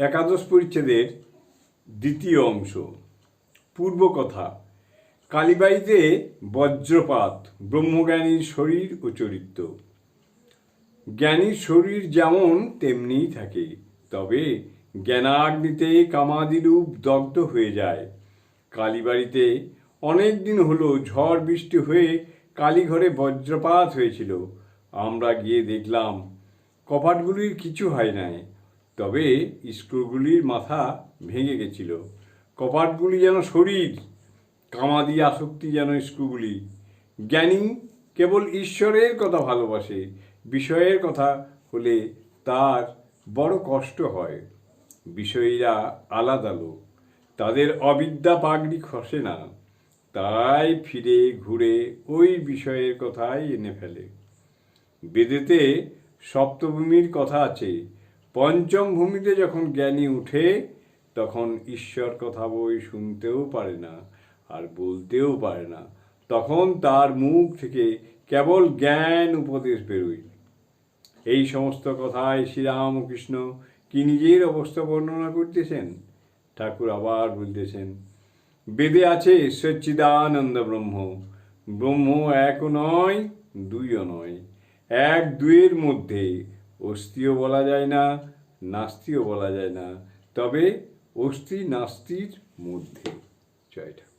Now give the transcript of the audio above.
একাদশ পরিচ্ছেদের দ্বিতীয় অংশ। পূর্ব কথা, কালীবাড়িতে বজ্রপাত, ব্রহ্মজ্ঞানীর শরীর ও চরিত্র। জ্ঞানীর শরীর যেমন তেমনিই থাকে, তবে জ্ঞানাগ্নিতে কামাদিরূপ দগ্ধ হয়ে যায়। কালীবাড়িতে অনেক দিন হলো ঝড় বৃষ্টি হয়ে কালীঘরে বজ্রপাত হয়েছিল। আমরা গিয়ে দেখলাম, কপাটগুলির কিছু হয় নাই। তবে স্ক্রুগুলির মাথা ভেঙে গেছিল। কপাটগুলি যেন শরীর, কামাদি আসক্তি যেন স্ক্রুগুলি। জ্ঞানী কেবল ঈশ্বরের কথা ভালোবাসে, বিষয়ের কথা হলে তার বড় কষ্ট হয়। বিষয়ীরা আলাদা লোক, তাদের অবিদ্যা পাগড়ি খসে না তাই ফিরে ঘুরে ওই বিষয়ের কথাই এনে ফেলে। বেদেতে সপ্তভূমির কথা আছে পঞ্চম ভূমিতে যখন জ্ঞানী উঠে, তখন ঈশ্বর কথা বই শুনতেও পারে না আর বলতেও পারে না। তখন তার মুখ থেকে কেবল জ্ঞান উপদেশ বেরোয়। এই সমস্ত কথায় শ্রীরামকৃষ্ণ কি নিজের অবস্থা বর্ণনা করতেছেন? ঠাকুর আবার বলতেছেন, বেদে আছে সচ্চিদানন্দ ব্রহ্ম। ব্রহ্ম একও নয়, দুইও নয়। এক দুইয়ের মধ্যে অস্থিও বলা যায় না নাস্তিও বলা যায় না। তবে অস্থি নাস্তির মধ্যে জয়টা।